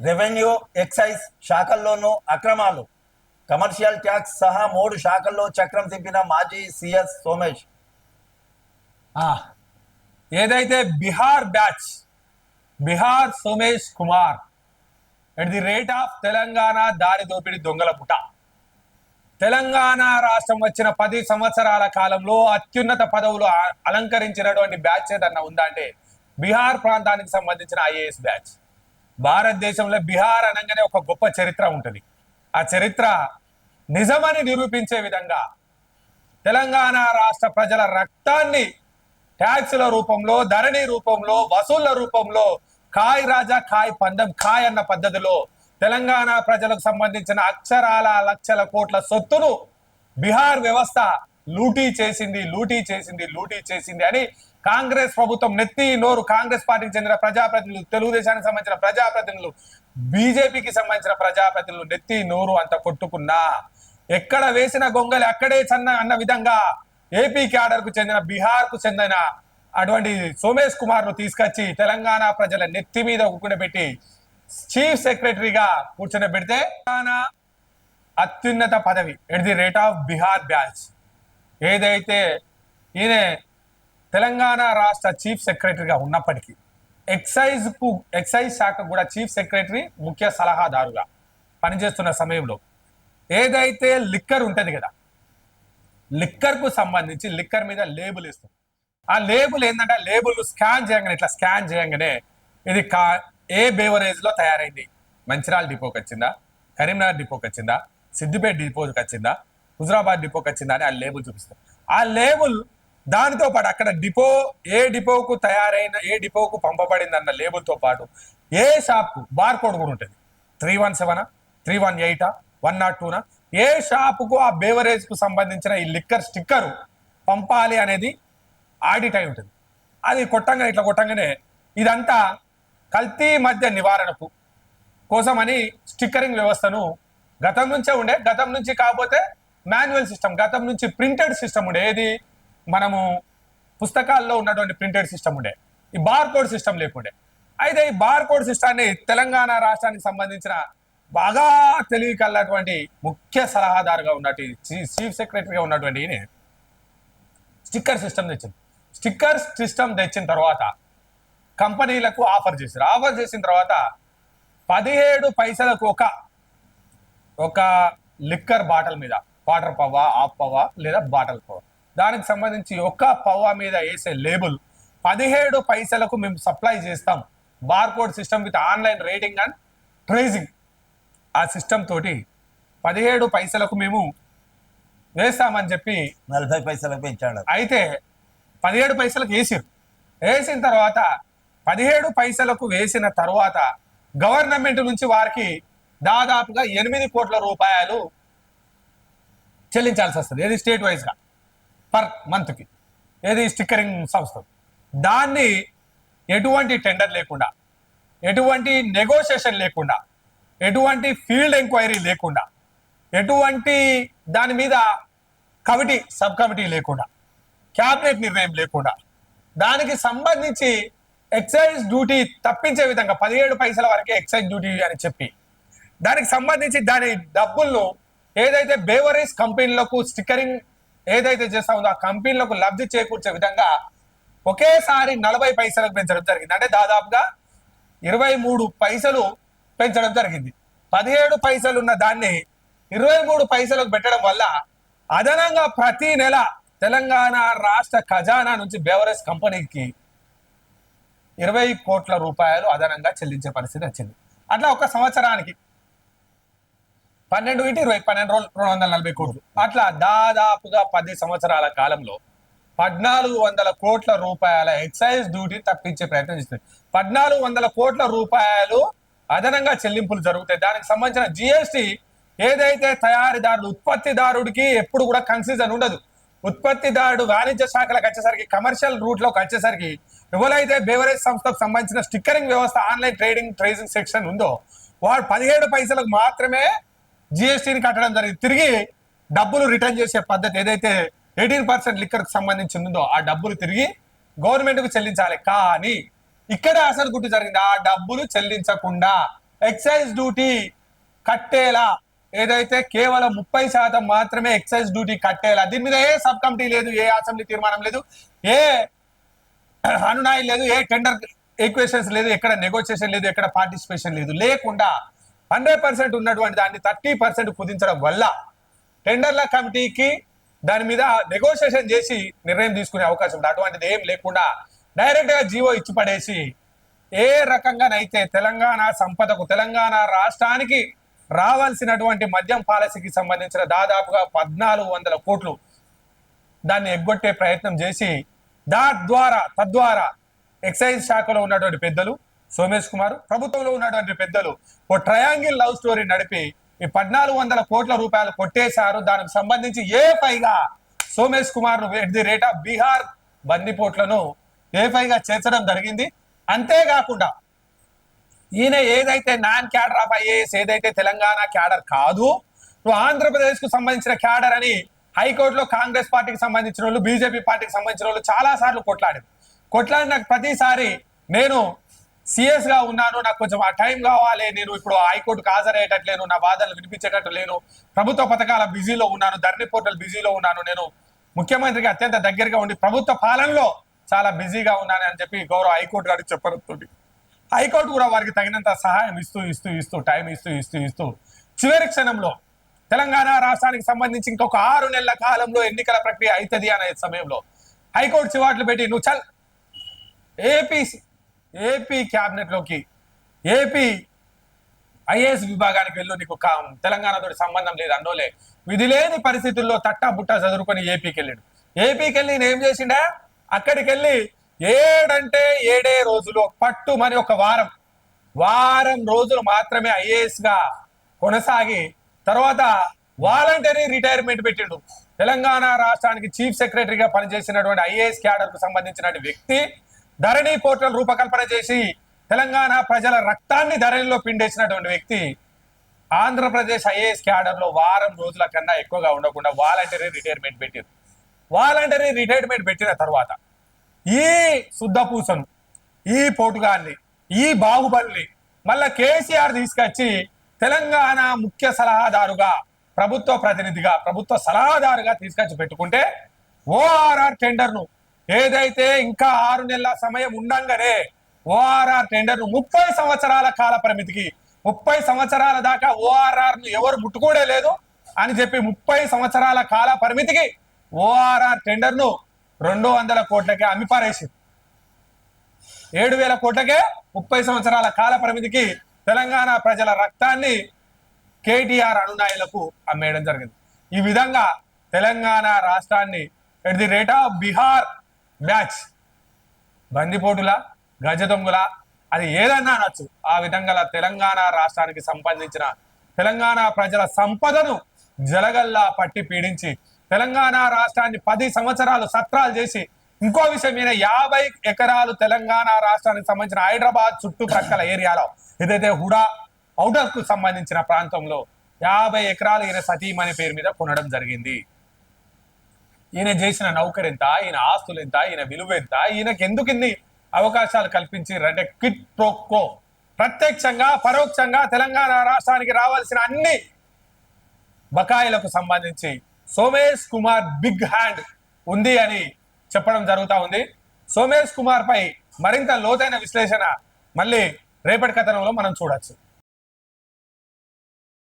Revenue excise శాఖల్లోనూ అక్రమాలు. Commercial tax సహా మూడు శాఖల్లో చక్రం తిప్పిన మాజీ సిఎస్ సోమేష్. ఆ, ఏదైతే Bihar batch Bihar Somesh Kumar at the rate of Telangana దారి దోపిడి దొంగల పుట. తెలంగాణ రాష్ట్రం వచ్చిన పది సంవత్సరాల కాలంలో అత్యున్నత పదవులు అలంకరించినటువంటి బ్యాచ్ ఏదన్నా ఉందా అంటే బీహార్ ప్రాంతానికి సంబంధించిన ఐఏఎస్ బ్యాచ్. భారతదేశంలో బీహార్ అనగానే ఒక గొప్ప చరిత్ర ఉంటుంది. ఆ చరిత్ర నిజమని నిరూపించే విధంగా తెలంగాణ రాష్ట్ర ప్రజల రక్తాన్ని ట్యాక్సుల రూపంలో ధరణి రూపంలో వసూళ్ళ రూపంలో కాయ్ రాజా కాయ్ పందం కాయ్ అన్న పద్ధతిలో తెలంగాణ ప్రజలకు సంబంధించిన అక్షరాల లక్షల కోట్ల సొత్తును బీహార్ వ్యవస్థ లూటీ చేసింది లూటీ చేసింది లూటీ చేసింది అని కాంగ్రెస్ ప్రభుత్వం నెత్తి నోరు కాంగ్రెస్ పార్టీకి చెందిన ప్రజాప్రతినిధులు తెలుగుదేశానికి సంబంధించిన ప్రజాప్రతినిధులు బీజేపీకి సంబంధించిన ప్రజాప్రతినిధులు నెత్తి నోరు అంత కొట్టుకున్నా ఎక్కడ వేసిన గొంగలి అక్కడే చన్న అన్న విధంగా ఏపీ క్యాడర్కు చెందిన బీహార్కు చెందిన అటువంటి సోమేష్ కుమార్ను తీసుకొచ్చి తెలంగాణ ప్రజల నెత్తి మీద కూర్చోబెట్టి చీఫ్ సెక్రటరీగా కూర్చొని తెలంగాణ అత్యున్నత పదవి at the rate of Bihar batch ఏదైతే ఈయన తెలంగాణ రాష్ట్ర చీఫ్ సెక్రటరీగా ఉన్నప్పటికీ ఎక్సైజ్కు ఎక్సైజ్ శాఖ కూడా చీఫ్ సెక్రటరీ ముఖ్య సలహాదారుగా పనిచేస్తున్న సమయంలో ఏదైతే లిక్కర్ ఉంటుంది కదా లిక్కర్కు సంబంధించి లిక్కర్ మీద లేబుల్ ఇస్తుంది ఆ లేబుల్ ఏంటంటే లేబుల్ స్కాన్ చేయగానే ఇట్లా స్కాన్ చేయగానే ఇది కా ఏ బేవరేజ్లో తయారైంది? మంచిర్యాల డిపోకి వచ్చిందా? కరీంనగర్ డిపోకి వచ్చిందా? సిద్దిపేట డిపోకి వచ్చిందా? హుజరాబాద్ డిపోకి వచ్చిందా అని ఆ లేబుల్ చూపిస్తారు. ఆ లేబుల్ దానితో పాటు అక్కడ డిపో ఏ డిపోకు తయారైన ఏ డిపోకు పంపబడింది అన్న లేబుల్తో పాటు ఏ షాప్ బార్ కోడ్ కూడా ఉంటుంది. త్రీ వన్ సెవెనా? త్రీ వన్ ఎయిటా? వన్ నాట్ టూనా? ఏ షాపుకు ఆ బేవరేజ్కు సంబంధించిన ఈ లిక్కర్ స్టిక్కర్ పంపాలి అనేది ఆడిట్ అయి ఉంటుంది. అది కొట్టంగా ఇట్లా కొట్టంగానే ఇదంతా కల్తీ మధ్య నివారణకు కోసమని స్టిక్కరింగ్ వ్యవస్థను గతం నుంచే ఉండే గతం నుంచి కాకపోతే మాన్యువల్ సిస్టమ్ గతం నుంచి ప్రింటెడ్ సిస్టమ్ ఉండే. ఏది? మనము పుస్తకాల్లో ఉన్నటువంటి ప్రింటెడ్ సిస్టమ్ ఉండే. ఈ బార్ కోడ్ సిస్టమ్ లేకుండే. అయితే ఈ బార్ కోడ్ సిస్టాన్ని తెలంగాణ రాష్ట్రానికి సంబంధించిన బాగా తెలివికల్లటువంటి ముఖ్య సలహాదారుగా ఉన్నటువంటి చీఫ్ సెక్రటరీగా ఉన్నటువంటి ఈయన. స్టిక్కర్ సిస్టమ్ తెచ్చింది స్టిక్కర్ సిస్టమ్ తెచ్చిన తర్వాత కంపెనీలకు ఆఫర్ చేశారు. ఆఫర్ చేసిన తర్వాత పదిహేడు పైసలకు ఒక ఒక లిక్కర్ బాటిల్ మీద వాటర్ పవా ఆఫ్ పవా లేదా బాటిల్ పవ్వ దానికి సంబంధించి ఒక పవ్వ మీద వేసే లేబుల్ పదిహేడు పైసలకు మేము సప్లై చేస్తాం. Bar code system with online rating and tracing. ఆ సిస్టమ్ తోటి పదిహేడు పైసలకు మేము వేస్తామని చెప్పి నలభై పైసలకు పెంచాడు. అయితే పదిహేడు పైసలకు వేసారు. వేసిన తర్వాత పదిహేడు పైసలకు వేసిన తర్వాత గవర్నమెంట్ నుంచి వారికి దాదాపుగా ఎనిమిది కోట్ల రూపాయలు చెల్లించాల్సి వస్తుంది. ఏది స్టేట్ వైజ్గా పర్ మంత్కి ఏది? స్టిక్కరింగ్ సంస్థ. దాన్ని ఎటువంటి టెండర్ లేకుండా ఎటువంటి నెగోషియేషన్ లేకుండా ఎటువంటి ఫీల్డ్ ఎంక్వైరీ లేకుండా ఎటువంటి దాని మీద కమిటీ సబ్ కమిటీ లేకుండా క్యాబినెట్ నిర్ణయం లేకుండా దానికి సంబంధించి ఎక్సైజ్ డ్యూటీ తప్పించే విధంగా పదిహేడు పైసల వరకే ఎక్సైజ్ డ్యూటీ అని చెప్పి దానికి సంబంధించి దాని డబ్బులను ఏదైతే బేవరేజ్ కంపెనీలకు స్టిక్కరింగ్ ఏదైతే చేస్తా ఉందో ఆ కంపెనీలకు లబ్ధి చేకూర్చే విధంగా ఒకేసారి నలభై పైసలకు పెంచడం జరిగింది. అంటే దాదాపుగా ఇరవై మూడు పైసలు పెంచడం జరిగింది. పదిహేడు పైసలు ఉన్న దాన్ని ఇరవై మూడు పైసలకు పెట్టడం వల్ల అదనంగా ప్రతి నెల తెలంగాణ రాష్ట్ర ఖజానా నుంచి బేవరేజ్ కంపెనీకి ఇరవై కోట్ల రూపాయలు అదనంగా చెల్లించే పరిస్థితి వచ్చింది. అట్లా ఒక సంవత్సరానికి పన్నెండు ఇంటి ఇరవై పన్నెండు రోజులు రెండు వందల నలభై కోట్లు. అట్లా దాదాపుగా పది సంవత్సరాల కాలంలో పద్నాలుగు వందల కోట్ల రూపాయల ఎక్సైజ్ డ్యూటీ తప్పించే ప్రయత్నం చేస్తుంది. పద్నాలుగు వందల కోట్ల రూపాయలు అదనంగా చెల్లింపులు జరుగుతాయి. దానికి సంబంధించిన జిఎస్టి ఏదైతే తయారీదారుడు ఉత్పత్తిదారుడికి ఎప్పుడు కూడా కన్ఫ్యూజన్ ఉండదు. ఉత్పత్తిదారుడు వాణిజ్య శాఖలకు వచ్చేసరికి కమర్షియల్ రూట్లోకి వచ్చేసరికి ఎవరైతే బేవరేజ్ సంస్థకు సంబంధించిన స్టిక్కరింగ్ వ్యవస్థ ఆన్లైన్ ట్రేడింగ్ ట్రేసింగ్ సెక్షన్ ఉందో వాడు పదిహేడు పైసలకు మాత్రమే జిఎస్టీని కట్టడం జరిగింది. తిరిగి డబ్బులు రిటర్న్ చేసే పద్ధతి ఏదైతే ఎయిటీన్ పర్సెంట్ లిక్కర్కి సంబంధించి ఉందో ఆ డబ్బులు తిరిగి గవర్నమెంట్కు చెల్లించాలి. కానీ ఇక్కడ అసలు గుట్టు జరిగింది. ఆ డబ్బులు చెల్లించకుండా ఎక్సైజ్ డ్యూటీ కట్టేలా ఏదైతే కేవలం ముప్పై శాతం మాత్రమే ఎక్సైజ్ డ్యూటీ కట్టేలా దీని మీద ఏ సబ్ కమిటీ లేదు ఏ అసెంబ్లీ తీర్మానం లేదు ఏ అనునాయం లేదు ఏ టెండర్ ఈక్వేషన్స్ లేదు ఎక్కడ నెగోషియేషన్ లేదు ఎక్కడ పార్టిసిపేషన్ లేదు. లేకుండా హండ్రెడ్ పర్సెంట్ ఉన్నటువంటి దాన్ని థర్టీ పర్సెంట్ కుదించడం వల్ల టెండర్ల కమిటీకి దాని మీద నెగోషియేషన్ చేసి నిర్ణయం తీసుకునే అవకాశం ఉంది. అటువంటిది ఏం లేకుండా డైరెక్ట్గా జీవో ఇచ్చి పడేసి ఏ రకంగానైతే తెలంగాణ సంపదకు తెలంగాణ రాష్ట్రానికి రావాల్సినటువంటి మద్యం పాలసీకి సంబంధించిన దాదాపుగా పద్నాలుగు వందల కోట్లు దాన్ని ఎగ్గొట్టే ప్రయత్నం చేసి దా ద్వారా తద్వారా ఎక్సైజ్ శాఖలో ఉన్నటువంటి పెద్దలు సోమేష్ కుమార్ ప్రభుత్వంలో ఉన్నటువంటి పెద్దలు ఓ ట్రయాంగిల్ లవ్ స్టోరీ నడిపి ఈ పద్నాలుగు వందల కోట్ల రూపాయలు కొట్టేశారు. దానికి సంబంధించి ఏ పైగా Somesh Kumar at the rate of Bihar బందిపోట్లను ఏ పైగా చేర్చడం జరిగింది. అంతేకాకుండా ఈయన ఏదైతే నాన్ క్యాడర్ ఆఫ్ ఐఏఎస్ ఏదైతే తెలంగాణ క్యాడర్ కాదు నువ్వు ఆంధ్రప్రదేశ్కు సంబంధించిన క్యాడర్ అని హైకోర్టులో కాంగ్రెస్ పార్టీకి సంబంధించిన వాళ్ళు బీజేపీ పార్టీకి సంబంధించిన వాళ్ళు చాలా సార్లు కొట్లాడారు. కొట్లాడిన ప్రతిసారి నేను సిఎస్గా ఉన్నాను నాకు కొంచెం ఆ టైం కావాలి నేను ఇప్పుడు హైకోర్టుకు హాజరయ్యేటట్లేను నా బాధలు వినిపించేటట్టు లేను ప్రభుత్వ పథకాల బిజీలో ఉన్నాను ధరణి పోర్టల్ బిజీలో ఉన్నాను నేను ముఖ్యమంత్రికి అత్యంత దగ్గరగా ఉండి ప్రభుత్వ పాలనలో చాలా బిజీగా ఉన్నాను అని చెప్పి గౌరవ హైకోర్టు గారికి చెప్పడంతో హైకోర్టు కూడా వారికి తగినంత సహాయం ఇస్తూ ఇస్తూ ఇస్తూ టైం ఇస్తూ ఇస్తూ ఇస్తూ. చివరి క్షణంలో తెలంగాణ రాష్ట్రానికి సంబంధించి ఇంకొక ఆరు నెలల కాలంలో ఎన్నికల ప్రక్రియ అవుతుంది అనే సమయంలో హైకోర్టు చివాట్లు పెట్టి నువ్వు చల్. ఏపీ ఏపీ క్యాబినెట్లోకి ఏపీ ఐఏఎస్ విభాగానికి వెళ్ళు నీకు తెలంగాణతో సంబంధం లేదు అన్నోలే. విధి లేని పరిస్థితుల్లో తట్టా బుట్టా చదువుకొని ఏపీకి వెళ్ళాడు ఏపీకి వెళ్ళి నేను ఏం చేసిండా? అక్కడికి వెళ్ళి ఏడంటే ఏడే రోజులు పట్టుమని ఒక వారం వారం రోజులు మాత్రమే ఐఏఎస్గా కొనసాగి తర్వాత వాలంటరీ రిటైర్మెంట్ పెట్టిండు. తెలంగాణ రాష్ట్రానికి చీఫ్ సెక్రటరీగా పనిచేసినటువంటి ఐఏఎస్ క్యాడర్కు సంబంధించిన వ్యక్తి ధరణి పోర్టల్ రూపకల్పన చేసి తెలంగాణ ప్రజల రక్తాన్ని ధరణిలో పిండేసినటువంటి వ్యక్తి ఆంధ్రప్రదేశ్ ఐఏఎస్ క్యాడర్లో వారం రోజుల కన్నా ఎక్కువగా ఉండకుండా వాలంటరీ రిటైర్మెంట్ పెట్టారు. వాలంటరీ రిటైర్మెంట్ పెట్టిన తర్వాత ఈ శుద్ధపూసను ఈ పోటుగాన్ని ఈ బాహుబలిని మళ్ళా కేసీఆర్ తీసుకొచ్చి తెలంగాణ ముఖ్య సలహాదారుగా ప్రభుత్వ ప్రతినిధిగా ప్రభుత్వ సలహాదారుగా తీసుకొచ్చి పెట్టుకుంటే ఓఆర్ఆర్ టెండర్ను ఏదైతే ఇంకా ఆరు నెలల సమయం ఉండంగానే ఓఆర్ఆర్ టెండర్ను ముప్పై సంవత్సరాల కాల పరిమితికి ముప్పై సంవత్సరాల దాకా ఓఆర్ఆర్ను ఎవరు ముట్టుకోడే లేదు అని చెప్పి ముప్పై సంవత్సరాల కాల పరిమితికి ఓఆర్ఆర్ టెండర్ను రెండు వందల కోట్లకే అమ్మిపారేసింది. ఏడు వేల కోట్లకే ముప్పై సంవత్సరాల కాల పరిమితికి తెలంగాణ ప్రజల రక్తాన్ని కేటీఆర్ అనునాయులకు అమ్మేయడం జరిగింది. ఈ విధంగా తెలంగాణ రాష్ట్రాన్ని at the rate of Bihar batch. బందిపోటుల గజ దొంగల అది ఏదన్నా అనొచ్చు. ఆ విధంగా తెలంగాణ రాష్ట్రానికి సంబంధించిన తెలంగాణ ప్రజల సంపదను జలగల్లా పట్టి పీడించి తెలంగాణ రాష్ట్రాన్ని పది సంవత్సరాలు సత్రాలు చేసి ఇంకో విషయం ఈయన యాభై ఎకరాలు తెలంగాణ రాష్ట్రానికి సంబంధించిన హైదరాబాద్ చుట్టుప్రక్కల ఏరియాలో ఏదైతే హుడా ఔటర్కు సంబంధించిన ప్రాంతంలో యాభై ఎకరాలు ఈయన సతీమణి పేరు మీద కొనడం జరిగింది. ఈయన చేసిన నౌకరు ఎంత ఈయన ఆస్తులు ఎంత ఈయన విలువ ఎంత ఈయనకి ఎందుకు ఇన్ని అవకాశాలు కల్పించి అంటే కిట్ ప్రోకో. ప్రత్యక్షంగా పరోక్షంగా తెలంగాణ రాష్ట్రానికి రావాల్సిన అన్ని బకాయిలకు సంబంధించి సోమేష్ కుమార్ బిగ్ హ్యాండ్ ఉంది అని చెప్పడం జరుగుతూ ఉంది. సోమేష్ కుమార్ పై మరింత లోతైన విశ్లేషణ మళ్ళీ రేపటి కథనంలో మనం చూడొచ్చు.